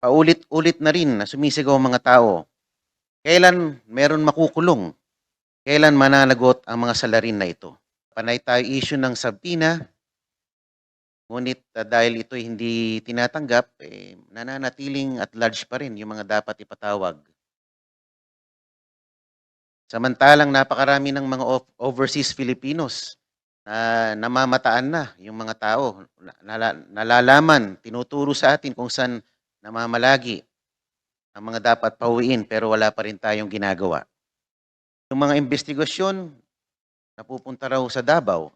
Paulit-ulit na rin na sumisigaw ang mga tao. Kailan meron makukulong? Kailan mananagot ang mga salarin na ito? Panay tayo issue ng sabina, ngunit ah, dahil ito hindi tinatanggap, eh, nananatiling at large pa rin yung mga dapat ipatawag. Samantalang napakarami ng mga overseas Filipinos na namamataan na yung mga tao. Na- nala- nalalaman, tinuturo sa atin kung saan namamalagi ang mga dapat pauwiin pero wala pa rin tayong ginagawa. Yung mga investigasyon, napupunta raw sa Davao.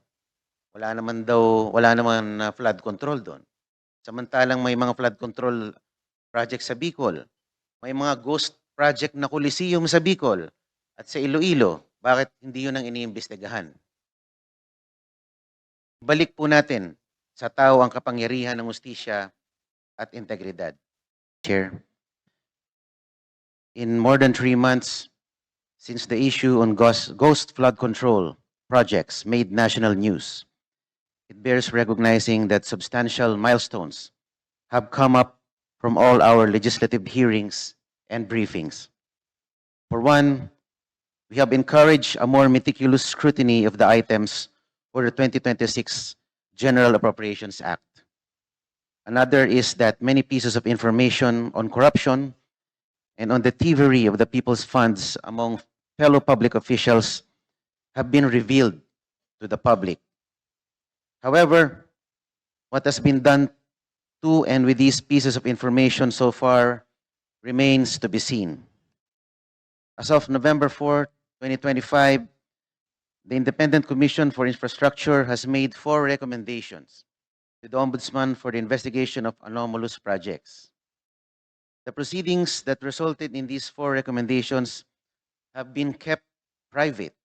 Wala naman daw, wala naman na flood control doon. Samantalang may mga flood control project sa Bicol. May mga ghost project na Coliseum sa Bicol at sa Iloilo. Bakit hindi yun ang iniimbestigahan? Balik po natin sa tao ang kapangyarihan ng ustisya at integridad. Chair, in more than three months since the issue on ghost, ghost flood control projects made national news, it bears recognizing that substantial milestones have come up from all our legislative hearings and briefings. For one, we have encouraged a more meticulous scrutiny of the items for the 2026 General Appropriations Act. Another is that many pieces of information on corruption and on the thievery of the people's funds among fellow public officials have been revealed to the public. However, what has been done to and with these pieces of information so far remains to be seen. As of November 4, 2025, the Independent Commission for Infrastructure has made four recommendations to the Ombudsman for the investigation of anomalous projects. The proceedings that resulted in these four recommendations have been kept private,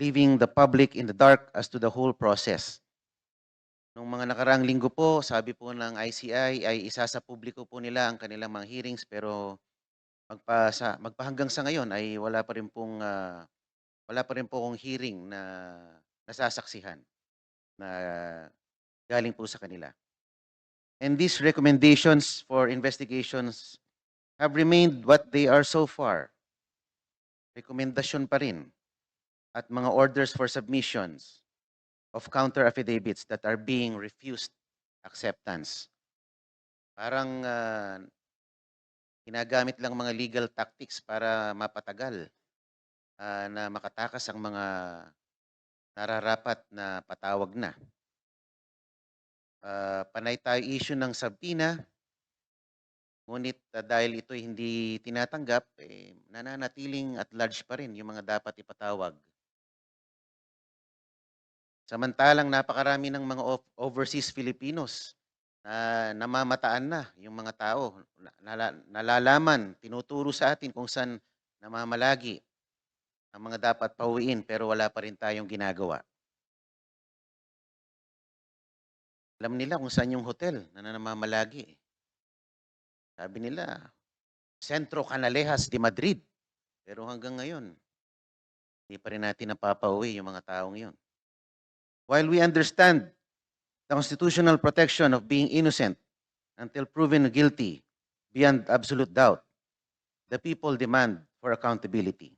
leaving the public in the dark as to the whole process. Nung mga nakaraang linggo po, sabi po ng ICI ay isa sa publiko po nila ang kanilang mga hearings pero magpa, magpahanggang sa ngayon ay wala pa rin pong ah, wala pa rin po akong hearing na nasasaksihan na galing po sa kanila. And these recommendations for investigations have remained what they are so far. Rekomendasyon pa rin at mga orders for submissions of counter affidavits that are being refused acceptance. Parang ah, ginagamit lang mga legal tactics para mapatagal ah, na makatakas ang mga nararapat na patawag na. Ah, panay tayo issue ng sabina, ngunit ah, dahil ito hindi tinatanggap, eh, nananatiling at large pa rin yung mga dapat ipatawag. Samantalang napakarami ng mga overseas Filipinos na namamataan na yung mga tao. Na- nala- nalalaman, tinuturo sa atin kung saan namamalagi ang mga dapat pauwiin pero wala pa rin tayong ginagawa. Alam nila kung saan yung hotel na namamalagi. eh. Sabi nila, Centro Canalejas de Madrid. Pero hanggang ngayon, hindi pa rin natin napapauwi yung mga taong yun. While we understand the constitutional protection of being innocent until proven guilty beyond absolute doubt, the people demand for accountability.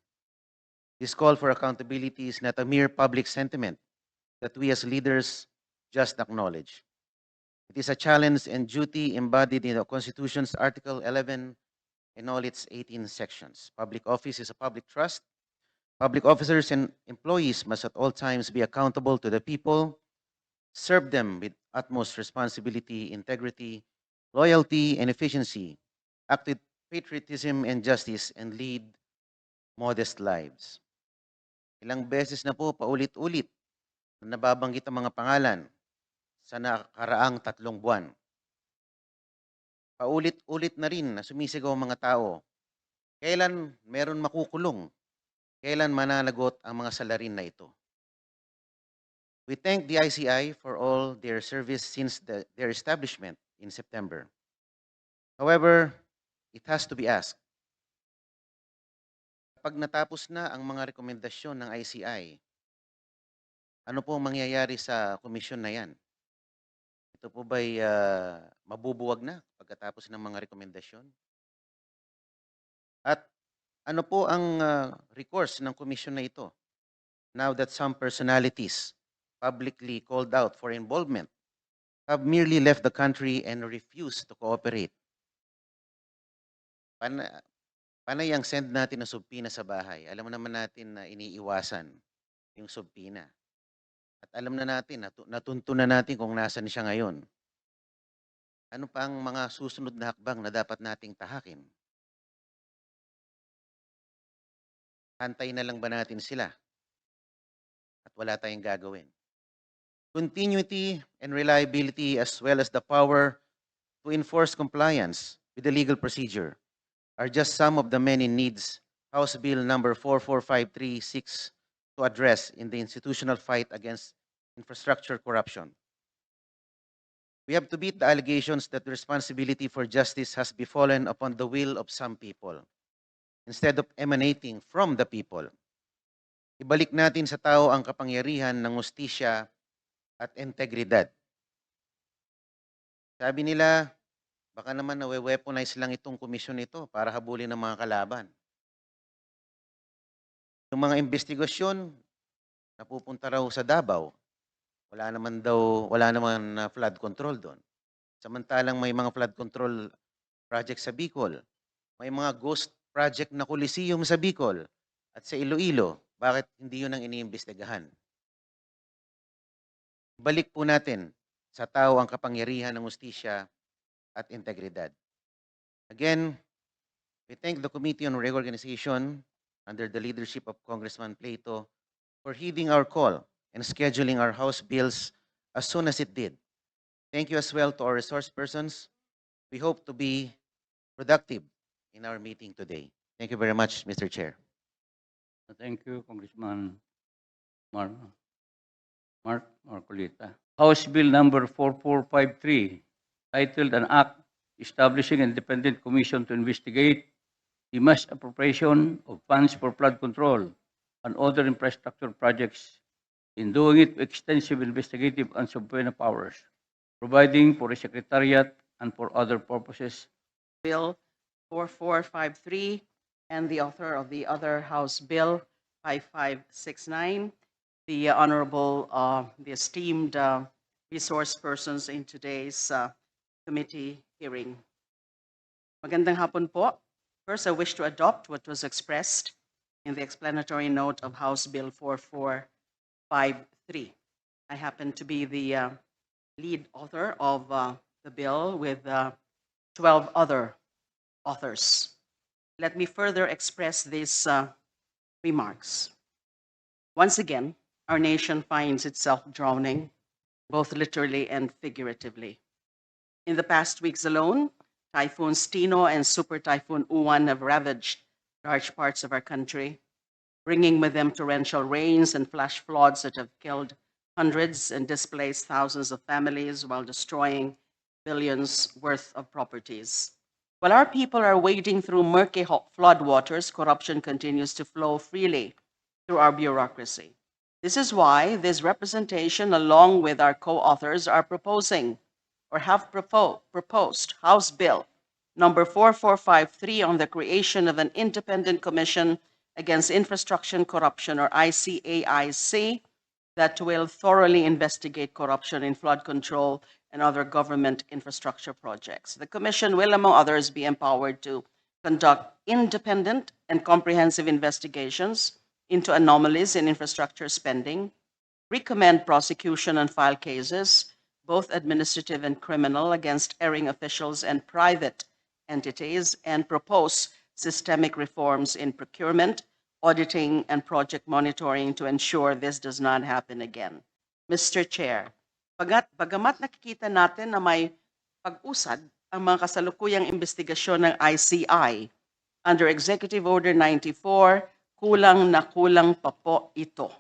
This call for accountability is not a mere public sentiment that we as leaders just acknowledge. It is a challenge and duty embodied in the Constitution's Article 11 in all its 18 sections. Public office is a public trust. Public officers and employees must at all times be accountable to the people, serve them with utmost responsibility, integrity, loyalty, and efficiency, act with patriotism and justice, and lead modest lives. Ilang beses na po paulit-ulit na nababanggit ang mga pangalan sa nakaraang tatlong buwan. Paulit-ulit na rin na sumisigaw ang mga tao. Kailan meron makukulong? Kailan mananagot ang mga salarin na ito? We thank the ICI for all their service since the, their establishment in September. However, it has to be asked, kapag natapos na ang mga rekomendasyon ng ICI, ano po ang mangyayari sa komisyon na yan? Ito po ba'y ah, mabubuwag na pag pagkatapos ng mga rekomendasyon? At ano po ang ah, recourse ng komisyon na ito now that some personalities publicly called out for involvement have merely left the country and refused to cooperate? Pana, panay ang send natin ng subpina sa bahay. Alam mo naman natin na iniiwasan yung subpina. At alam na natin, natu- natunto na natin kung nasan siya ngayon. Ano pa ang mga susunod na hakbang na dapat nating tahakin? Hantay na lang ba natin sila? At wala tayong gagawin. Continuity and reliability as well as the power to enforce compliance with the legal procedure are just some of the many needs House Bill number 4453 seeks to address in the institutional fight against infrastructure corruption. We have to beat the allegations that the responsibility for justice has befallen upon the will of some people instead of emanating from the people. Ibalik natin sa tao ang kapangyarihan ng ustisya at integridad. Sabi nila, baka naman nawe-weaponize lang itong komisyon nito para habulin ng mga kalaban. Yung mga investigasyon, napupunta raw sa Davao. Wala naman daw, wala naman na flood control doon. Samantalang may mga flood control project sa Bicol. May mga ghost project na Coliseum sa Bicol at sa Iloilo. Bakit hindi yun ang iniimbestigahan? Balik po natin sa tao ang kapangyarihan ng ustisya at integridad. Again, we thank the Committee on Reorganization under the leadership of Congressman Plato for heeding our call and scheduling our House bills as soon as it did. Thank you as well to our resource persons. We hope to be productive in our meeting today. Thank you very much, Mr. Chair. Thank you, Congressman Mar Mark Marcolita. House Bill number 4453, titled An Act Establishing an Independent Commission to Investigate the Mass Appropriation of Funds for Flood Control and Other Infrastructure Projects, in doing it with extensive investigative and subpoena powers, providing for a secretariat and for other purposes Bill 4453 and the author of the other House Bill 5569, the honorable, uh, the esteemed uh, resource persons in today's uh, committee hearing. Magandang hapon po. First, I wish to adopt what was expressed in the explanatory note of House Bill 4453. I happen to be the uh, lead author of uh, the bill with uh, 12 other authors. Let me further express these uh, remarks. Once again, our nation finds itself drowning, both literally and figuratively. In the past weeks alone, typhoons Tino and Super Typhoon Uwan have ravaged large parts of our country, bringing with them torrential rains and flash floods that have killed hundreds and displaced thousands of families while destroying billions worth of properties. While our people are wading through murky floodwaters, corruption continues to flow freely through our bureaucracy. This is why this representation, along with our co-authors, are proposing or have propo- proposed House Bill number 4453 on the creation of an independent commission against infrastructure corruption or ICAIC that will thoroughly investigate corruption in flood control and other government infrastructure projects. The commission will, among others, be empowered to conduct independent and comprehensive investigations into anomalies in infrastructure spending, recommend prosecution and file cases, both administrative and criminal, against erring officials and private entities, and propose systemic reforms in procurement, auditing, and project monitoring to ensure this does not happen again. Mr. Chair, Bagat, bagamat nakikita natin na may pag-usad ang mga kasalukuyang investigasyon ng ICI under Executive Order 94, kulang na kulang pa po ito.